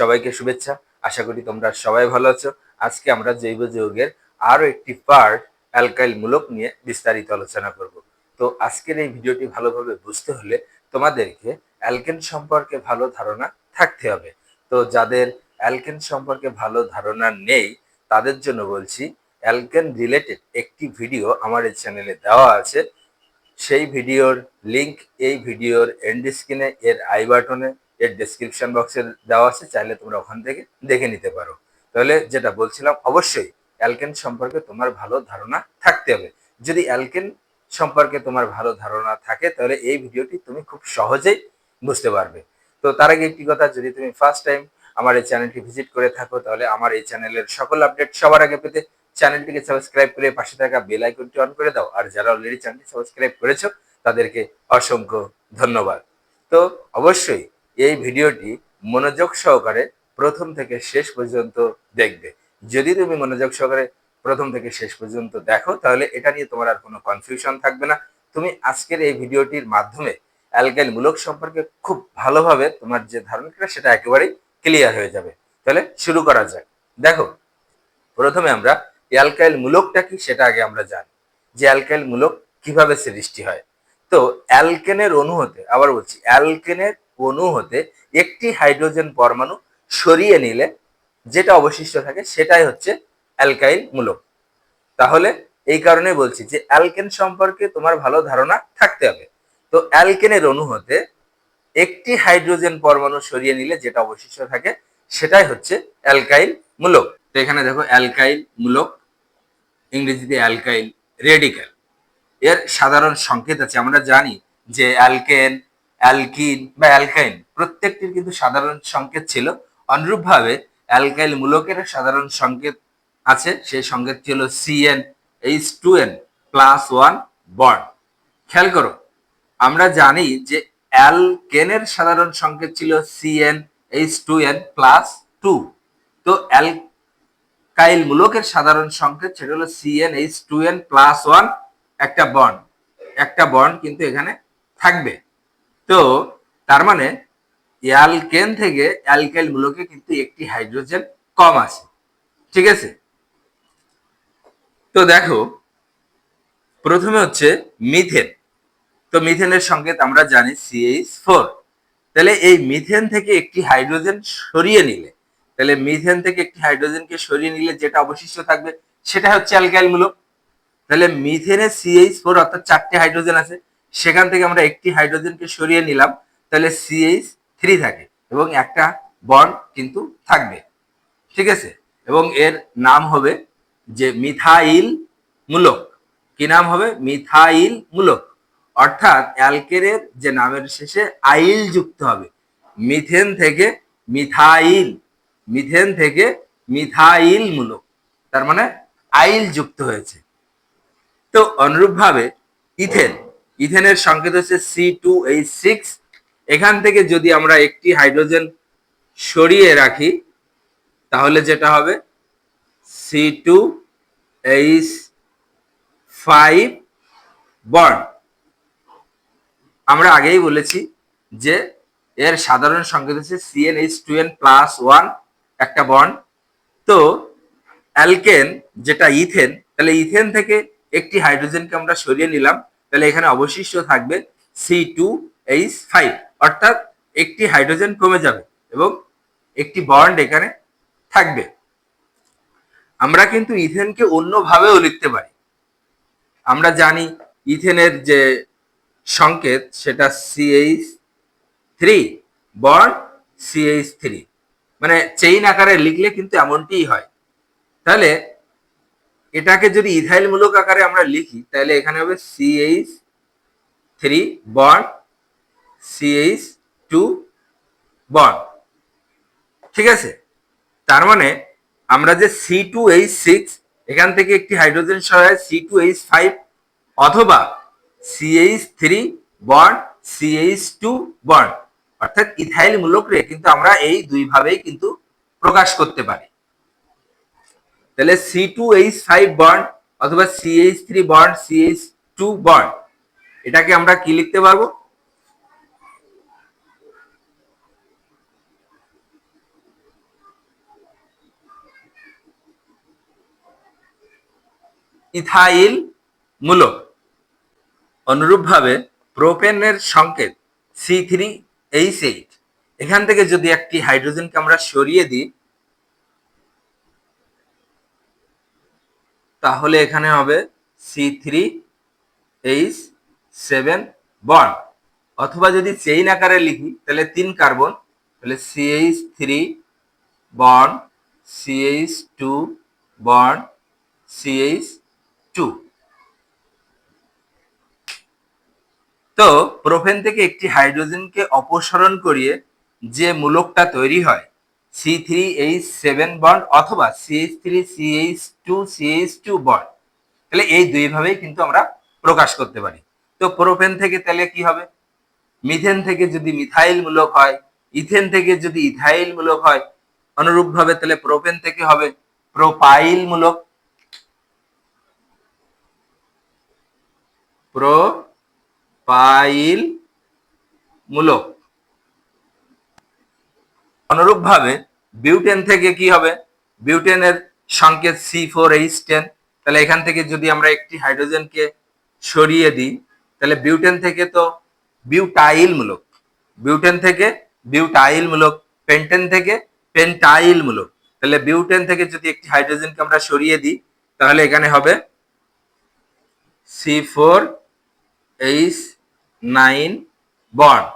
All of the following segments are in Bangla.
সবাইকে শুভেচ্ছা। আশা করি তোমরা সবাই ভালো আছো। আজকে আমরা জৈব যৌগের আরও একটি পার্ট অ্যালকাইল মূলক নিয়ে বিস্তারিত আলোচনা করব। তো আজকের এই ভিডিওটি ভালোভাবে বুঝতে হলে তোমাদেরকে অ্যালকেন সম্পর্কে ভালো ধারণা থাকতে হবে। তো যাদের অ্যালকেন সম্পর্কে ভালো ধারণা নেই, তাদের জন্য বলছি, অ্যালকেন রিলেটেড একটি ভিডিও আমার এই চ্যানেলে দেওয়া আছে। সেই ভিডিওর লিংক এই ভিডিওর এন্ড স্ক্রিনে এর আই বাটনে এর ডেসক্রিপশন বক্সে দেওয়া আছে, চাইলে তোমরা ওখান থেকে দেখে নিতে পারো। তাহলে যেটা বলছিলাম, অবশ্যই অ্যালকেন সম্পর্কে তোমার ভালো ধারণা থাকতে হবে। যদি অ্যালকেন সম্পর্কে তোমার ভালো ধারণা থাকে, তাহলে এই ভিডিওটি তুমি খুব সহজেই বুঝতে পারবে। তো তার আগে একটি কথা, যদি তুমি ফার্স্ট টাইম আমার এই চ্যানেলটি ভিজিট করে থাকো, তাহলে আমার এই চ্যানেলের সকল আপডেট সবার আগে পেতে চ্যানেলটিকে সাবস্ক্রাইব করে পাশে থাকা বেল আইকনটি অন করে দাও। আর যারা অলরেডি চ্যানেলটি সাবস্ক্রাইব করেছ, তাদেরকে অসংখ্য ধন্যবাদ। তো অবশ্যই এই ভিডিওটি মনোযোগ সহকারে প্রথম থেকে শেষ পর্যন্ত দেখবে। যদি তুমি মনোযোগ সহকারে প্রথম থেকে শেষ পর্যন্ত দেখো, তাহলে এটা নিয়ে তোমার আর কোনো কনফিউশন থাকবে না। তুমি আজকের এই ভিডিওটির মাধ্যমে অ্যালকাইল মূলক সম্পর্কে খুব ভালোভাবে তোমার যে ধারণাটা সেটা একেবারেই ক্লিয়ার হয়ে যাবে। তাহলে শুরু করা যাক। দেখো, প্রথমে আমরা অ্যালকাইল মূলকটা কি সেটা আগে আমরা জানি। যে অ্যালকাইল মূলক কীভাবে সৃষ্টি হয়। তো অ্যালকেনের অণু হতে আবার বলছি অ্যালকেনের অণু হতে একটি হাইড্রোজেন পরমাণু সরিয়ে নিলে যেটা অবশিষ্ট থাকে সেটাই হচ্ছে অ্যালকাইল মূলক। তাহলে এই কারণে বলছি যে অ্যালকেন সম্পর্কে তোমার ভালো ধারণা থাকতে হবে। তো অ্যালকেনের অণু হতে একটি হাইড্রোজেন পরমাণু সরিয়ে নিলে যেটা অবশিষ্ট থাকে সেটাই হচ্ছে অ্যালকাইল মূলক। তো এখানে দেখো অ্যালকাইল মূলক, ইংরেজিতে অ্যালকাইল রেডিক্যাল। এর সাধারণ সংকেত আছে, আমরা জানি যে অ্যালকেন অ্যালকিন বা অ্যালকাইন প্রত্যেকটির কিন্তু সাধারণ সংকেত ছিল। অনুরূপভাবে অ্যালকাইল মূলকের সাধারণ সংকেত আছে, সেই সংকেতটি হলো CN H two N plus one bond খেয়াল করো, আমরা জানি যে অ্যালকেনের সাধারণ সংকেত ছিল CN H two N plus two তো অ্যালকাইল মূলকের সাধারণ সংকেত সেটা হলো CN H two N plus one একটা বন্ড একটা বন্ড কিন্তু এখানে থাকবে। তো তার মানে অ্যালকেন থেকে অ্যালকাইল মূলকে কিন্তু একটি হাইড্রোজেন কম আছে, ঠিক আছে? তো দেখো, প্রথমে হচ্ছে মিথেন। তো মিথেনের সংকেত আমরা জানি সিএইচ ফোর তাহলে এই মিথেন থেকে একটি হাইড্রোজেন সরিয়ে নিলে, তাহলে মিথেন থেকে একটি হাইড্রোজেনকে সরিয়ে নিলে যেটা অবশিষ্ট থাকবে সেটা হচ্ছে অ্যালকাইল মূলক তাহলে মিথেনে সিএইচ ফোর অর্থাৎ চারটি হাইড্রোজেন আছে সেখান থেকে আমরা একটি হাইড্রোজেনকে সরিয়ে নিলাম, তাহলে সিএইচ থ্রি থাকে এবং একটা বন্ড কিন্তু থাকবে। ঠিক আছে? এবং এর নাম হবে যে মিথাইল মূলক। কি নাম হবে? মিথাইল মূলক। অর্থাৎ অ্যালকেনের যে নামের শেষে আইল যুক্ত হবে। মিথেন থেকে মিথাইল, মিথেন থেকে মিথাইল মূলক। তার মানে আইল যুক্ত হয়েছে। তো অনুরূপভাবে ইথেন ইথেনের সংকেত হচ্ছে সি টু এইচ সিক্স এখান থেকে যদি আমরা একটি হাইড্রোজেন সরিয়ে রাখি, তাহলে যেটা হবে? C two H five bond আমরা আগেই বলেছি যে এর সাধারণ সংকেত হচ্ছে CN H two N plus one একটা বন্ড তো অ্যালকেন যেটা ইথেন, তাহলে ইথেন থেকে একটি হাইড্রোজেনকে আমরা সরিয়ে নিলাম। তাহলে এখানে অবশিষ্ট থাকবে সি টু এইচ ফাইভ অর্থাৎ একটি হাইড্রোজেন কমে যাবে এবং একটি বন্ড এখানে থাকবে। আমরা কিন্তু ইথেনকে অন্যভাবেও লিখতে পারি। আমরা জানি ইথেনের যে সংকেত, সেটা CH three bond CH three মানে চেইন আকারে লিখলে কিন্তু এমনটিই হয়। তাহলে এটাকে যদি ইথাইল মূলক আকারে আমরা লিখি, তাহলে এখানে হবে CH three bond CH two bond ঠিক আছে? তার মানে আমরা যে সি টু এইচ সিক্স এখান থেকে একটি হাইড্রোজেন সহায় সি টু এইচ ফাইভ অথবা CH three bond CH two bond অর্থাৎ ইথাইল মূলক রে কিন্তু আমরা এই দুই ভাবেই কিন্তু প্রকাশ করতে পারি। তাহলে C two H five bond অথবা CH three bond CH two bond এটাকে আমরা কি লিখতে পারব? ইথাইল মূলক অনুরূপভাবে প্রোপেনের সংকেত সি থ্রি এইচ এইট এখান থেকে যদি একটি হাইড্রোজেনকে আমরা সরিয়ে দিই তাহলে এখানে হবে C three H seven bond অথবা যদি চেইন আকারে লিখি, তাহলে তিন কার্বন তাহলে CH three bond CH two bond CH two তো প্রোপেন থেকে একটি হাইড্রোজেনকে অপসারণ করিয়ে যে মূলকটা তৈরি হয় C three H seven bond অথবা CH three CH two CH two bond তাহলে এই দুইভাবেই কিন্তু আমরা প্রকাশ করতে পারি। তো প্রোপেন থেকে তাহলে কি হবে? মিথেন থেকে যদি মিথাইল মূলক হয় ইথেন থেকে যদি ইথাইল মূলক হয়, অনুরূপভাবে তাহলে প্রোপেন থেকে হবে প্রোপাইল মূলক প্রোপাইল মূলক অনুরূপভাবে বিউটেন থেকে কি হবে? বিউটেনের সংকেত সি ফোর এইচ টেন তাহলে এখান থেকে যদি আমরা একটি হাইড্রোজেনকে সরিয়ে দিই, তাহলে বিউটেন থেকে তো বিউটাইল মূলক বিউটেন থেকে বিউটাইল মূলক পেন্টেন থেকে পেন্টাইল মূলক তাহলে বিউটেন থেকে যদি একটি হাইড্রোজেনকে আমরা সরিয়ে দিই, তাহলে এখানে হবে C four H nine bond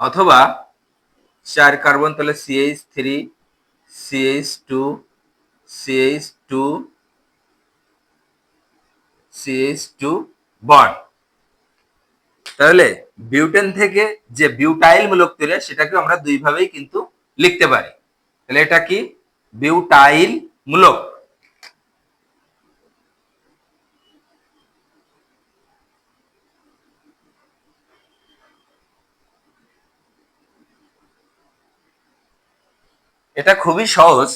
অথবা চার কার্বন তাহলে CH three CH two CH two CH two bond তাহলে বিউটেন থেকে যে বিউটাইল মূলক তৈরি সেটাকে আমরা দুইভাবেই কিন্তু লিখতে পারি। তাহলে এটা কি? বিউটাইল মূলক। এটা খুবই সহজ।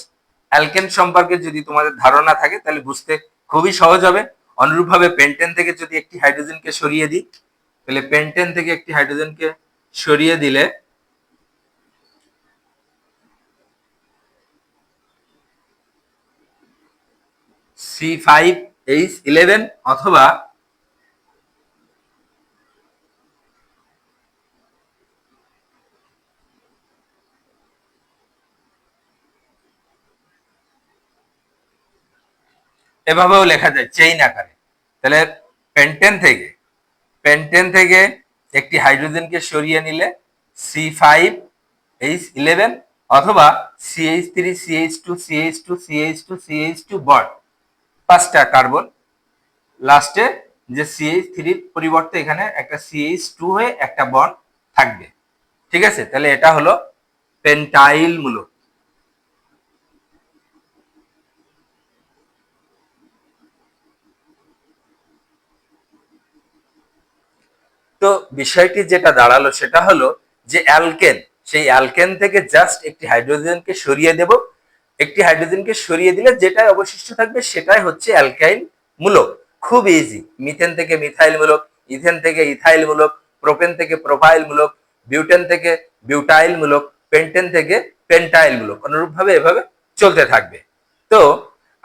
অ্যালকেন সম্পর্কে যদি তোমাদের ধারণা থাকে, তাহলে বুঝতে খুবই সহজ হবে। অনুরূপভাবে পেন্টেন থেকে যদি একটি হাইড্রোজেনকে সরিয়ে দিই, তাহলে পেন্টেন থেকে একটি হাইড্রোজেনকে সরিয়ে দিলে সি ফাইভ এইচ ইলেভেন অথবা এভাবেও লেখা যায় চেইন আকারে। তাহলে পেন্টেন থেকে পেন্টেন থেকে একটি হাইড্রোজেনকে সরিয়ে নিলে সি ফাইভ এইচ ইলেভেন অথবা CH three CH two CH two CH two CH two bond পাঁচটা কার্বন লাস্টে যে সিএইচ থ্রির পরিবর্তে এখানে একটা সিএইচ টু হয়ে একটা বন্ড থাকবে। ঠিক আছে? তাহলে এটা হলো পেন্টাইল মূলক তো বিষয়টি যেটা দাঁড়াল সেটা হলো যে অ্যালকেন, সেই অ্যালকেন থেকে জাস্ট একটি হাইড্রোজেনকে সরিয়ে দেব। একটি হাইড্রোজেনকে সরিয়ে দিলে যেটাই অবশিষ্ট থাকবে সেটাই হচ্ছে অ্যালকাইল মূলক। খুব ইজি মিথেন থেকে মিথাইল মূলক ইথেন থেকে ইথাইল মূলক প্রোপেন থেকে প্রোপাইল মূলক বিউটেন থেকে বিউটাইল মূলক পেন্টেন থেকে পেন্টাইল মূলক, অনুরূপভাবে এভাবে চলতে থাকবে। তো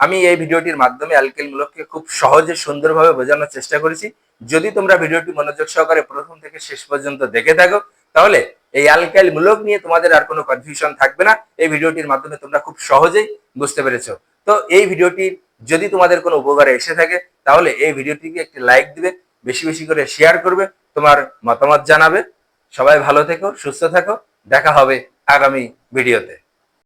আমি এই ভিডিওটির মাধ্যমে অ্যালকেল মূলককে খুব সহজে, সুন্দরভাবে বোঝানোর চেষ্টা করেছি। যদি তোমরা ভিডিওটি মনোযোগ সহকারে প্রথম থেকে শেষ পর্যন্ত দেখে থাকো, তাহলে এই অ্যালকাইল মূলক নিয়ে তোমাদের আর কোনো কনফিউশন থাকবে না। এই ভিডিওটির মাধ্যমে তোমরা খুব সহজেই বুঝতে পেরেছ। তো এই ভিডিওটি যদি তোমাদের কোনো উপকারে এসে থাকে, তাহলে এই ভিডিওটিকে একটি লাইক দিবে, বেশি বেশি করে শেয়ার করবে, তোমার মতামত জানাবে। সবাই ভালো থেকো, সুস্থ থাকো, দেখা হবে আগামী ভিডিওতে।